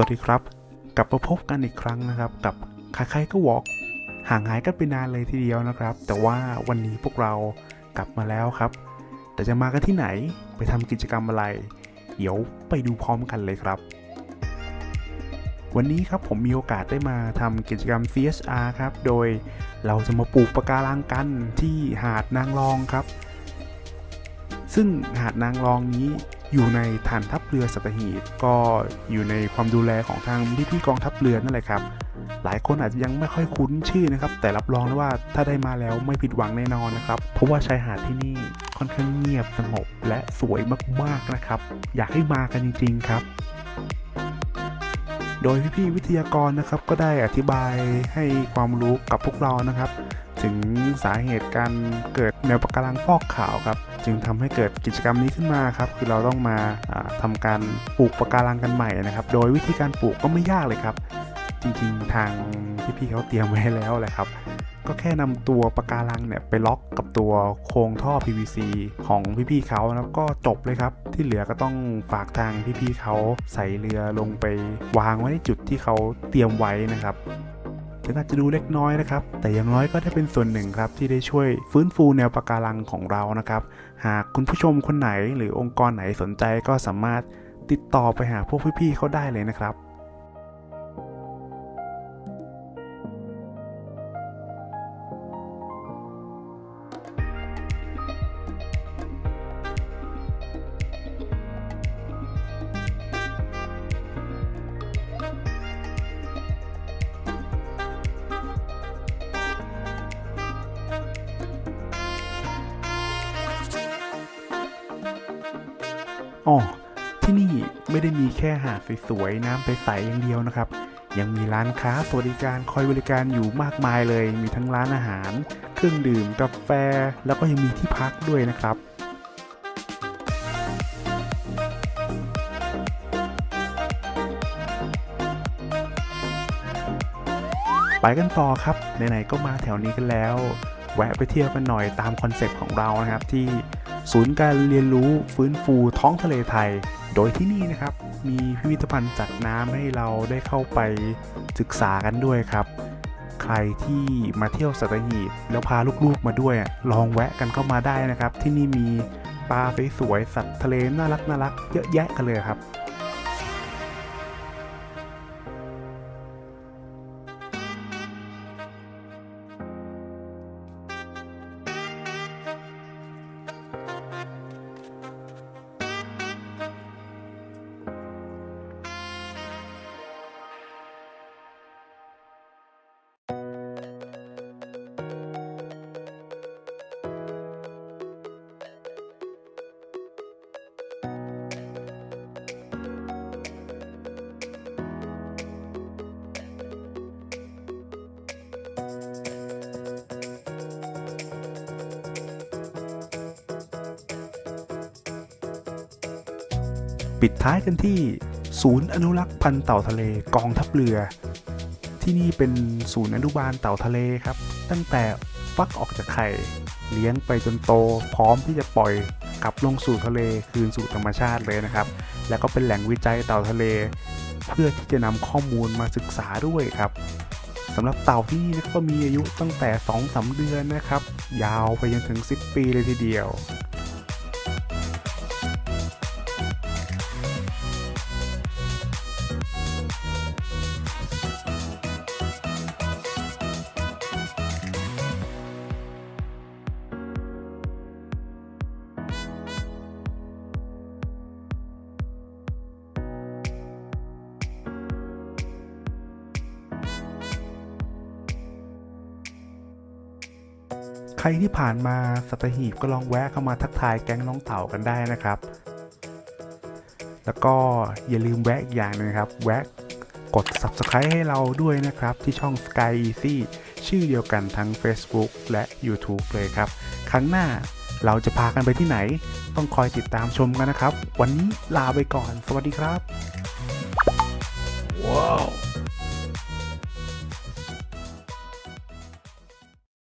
วัสดีครับ กลับมาพบกันอีกครั้งนะครับ กับใครๆก็วอล์กห่างหายกันไปนานเลยทีเดียวนะครับ แต่ว่าวันนี้พวกเรากลับมาแล้วครับ แต่จะมากันที่ไหนไปทำกิจกรรมอะไร เดี๋ยวไปดูพร้อมกันเลยครับ วันนี้ครับผมมีโอกาสได้มาทำกิจกรรม CSR ครับ โดยเราจะมาปลูกปะการังกันที่หาดนางรองครับ ซึ่งหาดนางรองนี้ อยู่ในฐานทัพเรือสัตหีบก็อยู่ในความดูแลของทางพี่พี่ๆกองทัพเรือนั่นแหละครับ หลายคนอาจจะยังไม่ค่อยคุ้นชื่อนะครับ แต่รับรองได้ว่าถ้าได้มาแล้วไม่ผิดหวังแน่นอนนะครับ เพราะว่าชายหาดที่นี่ค่อนข้างเงียบสงบและสวยมากๆนะครับ อยากให้มากันจริง ๆ ครับโดยพี่ๆวิทยากรนะครับก็ได้อธิบายให้ความรู้กับพวกเรานะครับ ถึงสาเหตุการเกิดแนวปะการังฟอกขาวครับ จึงทำให้เกิดกิจกรรมนี้ขึ้นมาครับคือเราต้องมาทำาการปลูกปะการังกันใหม่นะครับ โดยวิธีการปลูกก็ไม่ยากเลยครับ จริงๆทางพี่ๆเขาเตรียมไว้แล้วแหละครับก็แค่นำตัวปะการังเนี่ยไปล็อกกับตัวโครงท่อ PVC ของพี่ๆเขาแล้วก็จบเลยครับ ที่เหลือก็ต้องฝากทางพี่ๆเขาใส่เรือลงไปวางไว้ในจุดที่เขาเตรียมไว้นะครับ ถึงอาจจะดูเล็กน้อยนะครับ แต่อย่างน้อยก็ได้เป็นส่วนหนึ่งครับที่ได้ช่วยฟื้นฟูแนวปะการังของเรานะครับ หากคุณผู้ชมคนไหนหรือองค์กรไหนสนใจก็สามารถติดต่อไปหาพวกพี่ๆเขาได้เลยนะครับ อ๋อที่นี่ไม่ได้มีแค่หาดสวยๆน้ำใสๆอย่างเดียวนะครับ ยังมีร้านค้าสวัสดิการคอยบริการอยู่มากมายเลย มีทั้งร้านอาหาร เครื่องดื่มกาแฟ แล้วก็ยังมีที่พักด้วยนะครับไปกันต่อครับไหนๆก็มาแถวนี้กันแล้ว แวะไปเที่ยวกันหน่อยตามคอนเซ็ปต์ของเรานะครับที่ ศูนย์การเรียนรู้ฟื้นฟูท้องทะเลไทย โดยที่นี่นะครับ มีพิพิธภัณฑ์จัดน้ำให้เราได้เข้าไปศึกษากันด้วยครับ ใครที่มาเที่ยวสัตหีบแล้วพาลูกๆมาด้วย ลองแวะกันเข้ามาได้นะครับ ที่นี่มีปลาสวยๆสัตว์ทะเลน่ารักน่ารักเยอะแยะกันเลยครับ ปิดท้ายกันที่ศูนย์อนุรักษ์พันธุ์เต่าทะเลกองทัพเรือ ที่นี่เป็นศูนย์อนุบาลเต่าทะเลครับ ตั้งแต่ฟักออกจากไข่ เลี้ยงไปจนโต พร้อมที่จะปล่อยกลับลงสู่ทะเลคืนสู่ธรรมชาติเลยนะครับ แล้วก็เป็นแหล่งวิจัยเต่าทะเล เพื่อที่จะนำข้อมูลมาศึกษาด้วยครับสำหรับเต่าที่นี่ก็มีอายุตั้งแต่2-3สเดือนนะครับ ยาวไปจนถึง 10 ปีเลยทีเดียว ใครที่ผ่านมาสัตหีบก็ลองแวะเข้ามาทักทายแก๊งน้องเต่ากันได้นะครับ แล้วก็อย่าลืมแวะอีกอย่างหนึงครับ แวะกด subscribe ให้เราด้วยนะครับ ที่ช่อง Sky Easy ชื่อเดียวกันทั้ง Facebook และ YouTube เลยครับ ครั้งหน้าเราจะพากันไปที่ไหน ต้องคอยติดตามชมกันนะครับ วันนี้ลาไปก่อน สวัสดีครับ